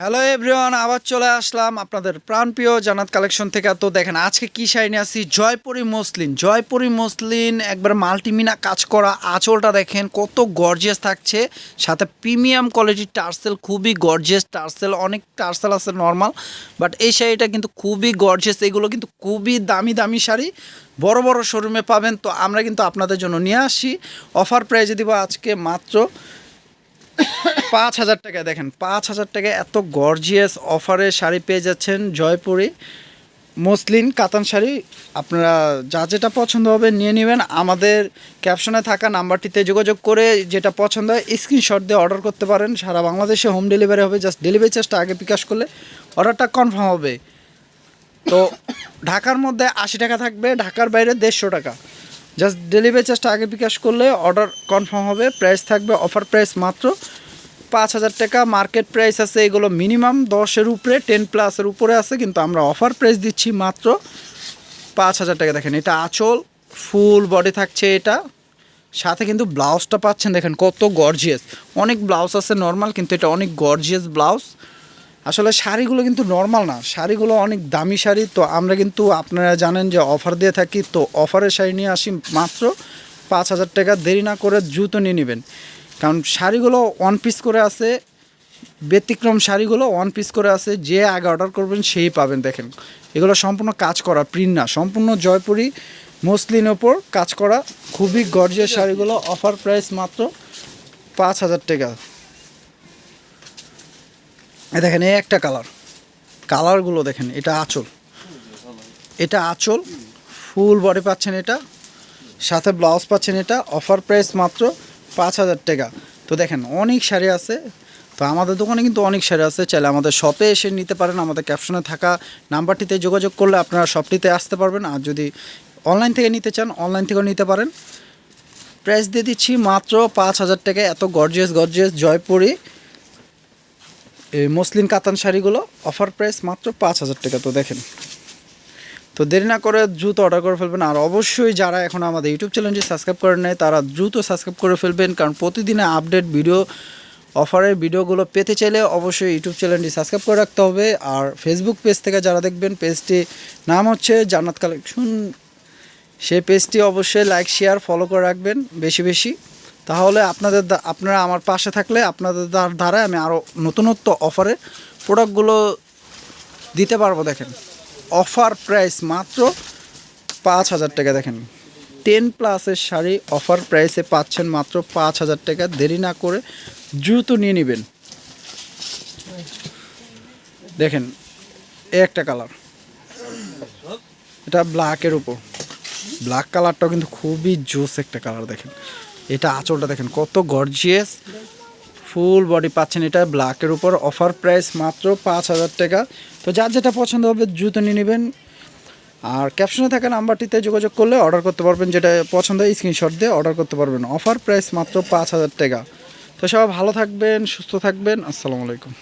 Hello everyone আবার চলে আসলাম আপনাদের প্রাণপ্রিয় জানাত কালেকশন থেকে। তো দেখেন, আজকে কি শাইনে আছি জয়পুরি মসলিন। জয়পুরি মসলিন, একবার মাল্টিমিনা কাজ করা আঁচলটা দেখেন, কত গর্জিয়াস থাকছে। সাথে প্রিমিয়াম কোয়ালিটির টার্সেল, খুবই গর্জিয়াস টার্সেল, অনেক টার্সেল আছে নর্মাল বাট এই শাড়িটা কিন্তু খুবই গর্জিয়াস এগুলো কিন্তু খুবই দামি দামি শাড়ি। বড় বড় শোরুমে পাবেন, তো আমরা কিন্তু আপনাদের জন্য নিয়ে আসি। অফার প্রাইজে দিব আজকে মাত্র পাঁচ হাজার টাকায়, দেখেন, পাঁচ হাজার টাকায় এত গর্জিয়াস অফারে শাড়ি পেয়ে যাচ্ছেন জয়পুরি, মসলিন কাতান শাড়ি। আপনারা যা যেটা পছন্দ হবে নিয়ে নেবেন। আমাদের ক্যাপশনে থাকা নাম্বারটিতে যোগাযোগ করে যেটা পছন্দ হয় স্ক্রিনশট দিয়ে অর্ডার করতে পারেন। সারা বাংলাদেশে হোম ডেলিভারি হবে। জাস্ট ডেলিভারি চার্জটা আগে বিকাশ করলে অর্ডারটা কনফার্ম হবে। তো ঢাকার মধ্যে আশি টাকা থাকবে, ঢাকার বাইরে দেড়শো টাকা। জাস্ট ডেলিভারি চার্জটা আগে বিকাশ করলে অর্ডার কনফার্ম হবে প্রাইস থাকবে অফার প্রাইস মাত্র পাঁচ হাজার টাকা। মার্কেট প্রাইস আছে এগুলো মিনিমাম দশের উপরে টেন প্লাসের উপরে আছে, কিন্তু আমরা অফার প্রাইস দিচ্ছি মাত্র পাঁচ হাজার টাকা। দেখেন, এটা আঁচল ফুল বডি থাকছে এটা। সাথে কিন্তু ব্লাউজটা পাচ্ছেন, দেখেন কত গর্জিয়াস অনেক ব্লাউজ আছে নর্মাল কিন্তু এটা অনেক গর্জিয়াস ব্লাউজ আসলে শাড়িগুলো কিন্তু নর্মাল না। শাড়িগুলো অনেক দামি শাড়ি, তো আমরা কিন্তু আপনারা জানেন যে অফার দিয়ে থাকি, তো অফারের শাড়ি নিয়ে আসি মাত্র পাঁচ হাজার টাকা। দেরি না করে জুতো নিয়ে নেবেন। কারণ শাড়িগুলো ওয়ান পিস করে আছে, ব্যতিক্রম শাড়িগুলো ওয়ান পিস করে আছে, যে আগে অর্ডার করবেন সেই পাবেন, দেখেন। এগুলো সম্পূর্ণ কাজ করা প্রিন্ট না। সম্পূর্ণ জয়পুরি, মসলিন ওপর কাজ করা, খুবই গর্জিয়াস শাড়িগুলো অফার প্রাইস মাত্র পাঁচ হাজার টাকা। দেখেন, এই একটা কালার। কালারগুলো দেখেন, এটা আঁচল। এটা আঁচল, ফুল বডি পাচ্ছেন এটা, সাথে ব্লাউজ পাচ্ছেন এটা, অফার প্রাইস মাত্র পাঁচ হাজার টাকা। তো দেখেন, অনেক শাড়ি আছে। তো আমাদের দোকানে কিন্তু অনেক শাড়ি আছে, চাইলে আমাদের শপে এসে নিতে পারেন। আমাদের ক্যাপশনে থাকা নাম্বারটিতে যোগাযোগ করলে আপনারা শপটিতে আসতে পারবেন। আর যদি অনলাইন থেকে নিতে চান অনলাইন থেকেও নিতে পারেন। প্রাইস দিয়ে দিচ্ছি মাত্র পাঁচ হাজার টাকা। এত গর্জিয়াস গর্জিয়াস জয়পুরি। এই মসলিন কাতান শাড়িগুলো অফার প্রাইস মাত্র পাঁচ হাজার টাকা, তো দেখেন। তো দেরি না করে দ্রুত অর্ডার করে ফেলবেন, আর অবশ্যই যারা এখন আমাদের ইউটিউব চ্যানেলটি সাবস্ক্রাইব করে নেয় তারা দ্রুত সাবস্ক্রাইব করে ফেলবেন, কারণ প্রতিদিনে আপডেট ভিডিও অফারের ভিডিওগুলো পেতে চাইলে অবশ্যই ইউটিউব চ্যানেলটি সাবস্ক্রাইব করে রাখতে হবে। আর ফেসবুক পেজ থেকে যারা দেখবেন পেজটি নাম হচ্ছে জান্নাত কালেকশন সেই পেজটি অবশ্যই লাইক শেয়ার ফলো করে রাখবেন, বেশি বেশি। তাহলে আপনাদের আপনারা আমার পাশে থাকলে আপনাদের দ্বার- আমি আরও নতুনত্ব অফারে প্রোডাক্টগুলো দিতে পারব, দেখেন। অফার প্রাইস মাত্র পাঁচ হাজার টাকা, দেখেন। টেন প্লাসের শাড়ি অফার প্রাইসে পাচ্ছেন মাত্র পাঁচ হাজার টাকা। দেরি না করে দ্রুত নিয়ে নেবেন। দেখেন এ একটা কালার। এটা ব্ল্যাকের উপর। ব্ল্যাক কালারটাও কিন্তু খুবই জোস একটা কালার, দেখেন। এটা আঁচলটা দেখেন, কত গর্জিয়াস ফুল বডি পাচ্ছেন এটা ব্ল্যাকের উপর। অফার প্রাইস মাত্র পাঁচ হাজার টাকা। তো যার যেটা পছন্দ হবে জুতো নিয়ে নেবেন। আর ক্যাপশনে থাকা নাম্বারটিতে যোগাযোগ করলে অর্ডার করতে পারবেন যেটা পছন্দ হয় স্ক্রিনশট দিয়ে অর্ডার করতে পারবেন। অফার প্রাইস মাত্র পাঁচ হাজার টাকা। তো সবাই ভালো থাকবেন, সুস্থ থাকবেন। আসসালামু আলাইকুম।